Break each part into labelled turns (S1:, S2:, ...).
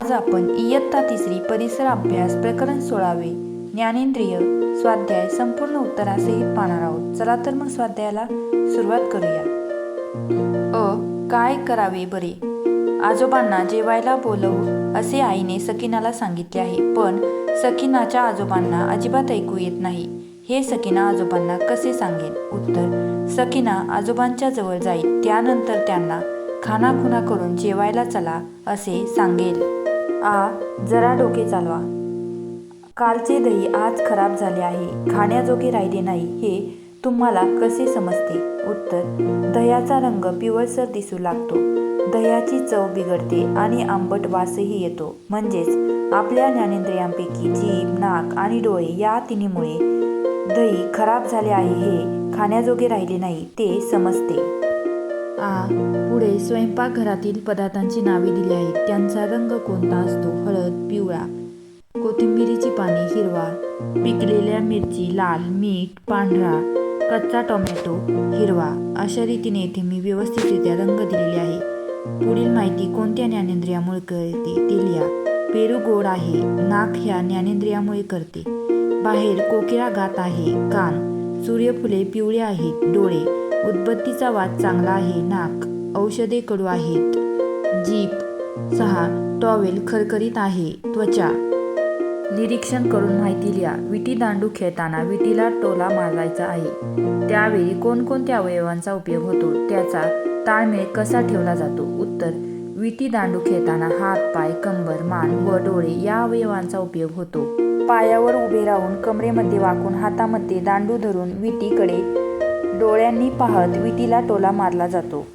S1: आज आपण इयत्ता तिसरी परिसर अभ्यास प्रकरण सोळावे. ज्ञानेंद्रिय स्वाध्याय संपूर्ण उत्तरासहित पाहणार आहोत. चला तर मग स्वाध्यायाला सुरुवात करूया. अ काय करावे बरे? आजोबांना जेवायला बोलवू असे आईने सकीनाला सांगितले आहे. पण सकीनाच्या आजोबांना अजिबात ऐकू येत नाही. हे सकीना आजोबांना कसे सांगेल उत्तर सकीना आजोबांच्या जवळ जाईल. त्यानंतर त्यांना खानाखुना करून जेवायला चला असे सांगेल. आ जरा डोके चालवा. कालचे दही आज खराब झाले आहे. खाण्याजोगे राहिले नाही हे तुम्हाला कसे समजते? उत्तर दह्याचा रंग पिवळसर दिसू लागतो. दह्याची चव बिघडते आणि आंबट वासही येतो. म्हणजेच आपल्या ज्ञानेंद्रियांपैकी जीभ नाक आणि डोळे या तिन्हीमुळे दही खराब झाले आहे हे खाण्याजोगे राहिले नाही ते समजते. आ पुढे स्वयंपाकघरातील पदार्थांची नावे दिली आहेत. त्यांचा रंग कोणता असतो? हळद पिवळा. कोथिंबिरीची पाने हिरवा. पिकलेल्या मिरची लाल मीठ पांढरा. कच्चा टोमॅटो हिरवा. अशा रीतीने येथे मी व्यवस्थितरित्या रंग दिलेले आहे. पुढील माहिती कोणत्या ज्ञानेंद्रियामुळे कळते ते लिहा. पेरू गोड आहे. नाक ह्या ज्ञानेंद्रियामुळे करते. बाहेर कोकिळा गात आहे. कान. सूर्यफुले पिवळे आहेत. डोळे. उदबत्तीचा वास चांगला आहे नाक औषधे कडू आहेत. जीभ सहा टॉवेल खरखरीत आहे त्वचा. निरीक्षण करून माहिती लिहा. विटी दांडू खेळताना विटीला टोला मारायचा आहे. त्यावेळी कोणकोणत्या अवयवांचा उपयोग होतो? त्याचा ताळमेळ कसा ठेवला जातो? उत्तर विटी दांडू खेळताना हात पाय कंबर मान व डोळे या अवयवांचा उपयोग होतो. पायावर उभे राहून कमरेमध्ये वाकून हातामध्ये दांडू धरून विटीकडे डोळ्यांनी पाहत विटीला टोला मारला जातो.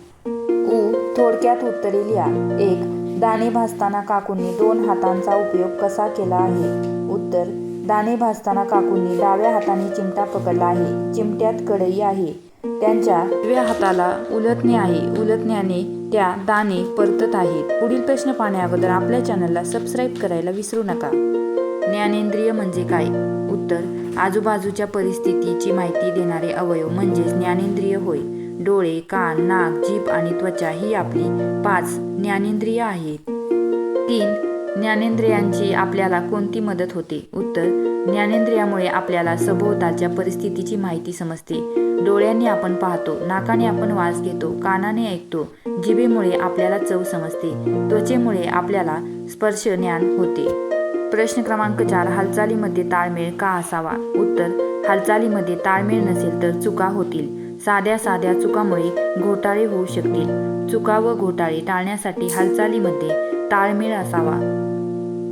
S1: उ थोडक्यात उत्तरे लिहा. एक दाणे भाजताना काकूंनी दोन हातांचा उपयोग कसा केला आहे? उत्तर दाणे भाजताना काकूंनी डाव्या हाताने चिमटा पकडला आहे. चिमट्यात कढई आहे. त्यांच्या उजव्या हाताला उलटणे आहे. उलटण्याने त्या दाणे परतत आहेत. पुढील प्रश्न पाहण्याअगोदर आपल्या चॅनलला सबस्क्राईब करायला विसरू नका. ज्ञानेंद्रिय म्हणजे काय? उत्तर आजूबाजूच्या परिस्थितीची माहिती देणारे अवयव म्हणजे ज्ञानेंद्रिय होय. डोळे कान नाक जीभ आणि त्वचा ही आपली पाच ज्ञानेंद्रिय आहेत. तीन ज्ञानेंद्रियांची आपल्याला कोणती मदत होते? उत्तर ज्ञानेंद्रियामुळे आपल्याला सभोवतालच्या परिस्थितीची माहिती समजते. डोळ्यांनी आपण पाहतो नाकाने आपण वास घेतो कानाने ऐकतो जिभेमुळे आपल्याला चव समजते त्वचेमुळे आपल्याला स्पर्श ज्ञान होते. प्रश्न क्रमांक चार हालचालीमध्ये ताळमेळ का असावा? उत्तर हालचालीमध्ये ताळमेळ नसेल तर चुका होतील. साध्या साध्या चुकामुळे घोटाळे होऊ शकतील. चुका व घोटाळे टाळण्यासाठी हालचालीमध्ये ताळमेळ असावा.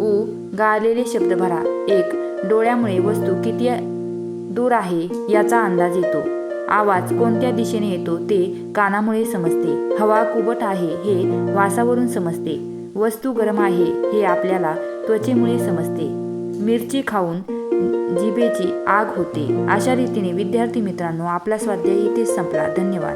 S1: उ गाळलेले शब्द भरा. एक डोळ्यामुळे वस्तू किती दूर आहे याचा अंदाज येतो. आवाज कोणत्या दिशेने येतो ते कानामुळे समजते. हवा कुबट आहे हे वासावरून समजते. वस्तू गरम आहे हे आपल्याला त्वचेमुळे समजते. मिरची खाऊन जिभेची आग होते. अशा रीतीने विद्यार्थी मित्रांनो आपला स्वाध्याय इथेच संपला. धन्यवाद.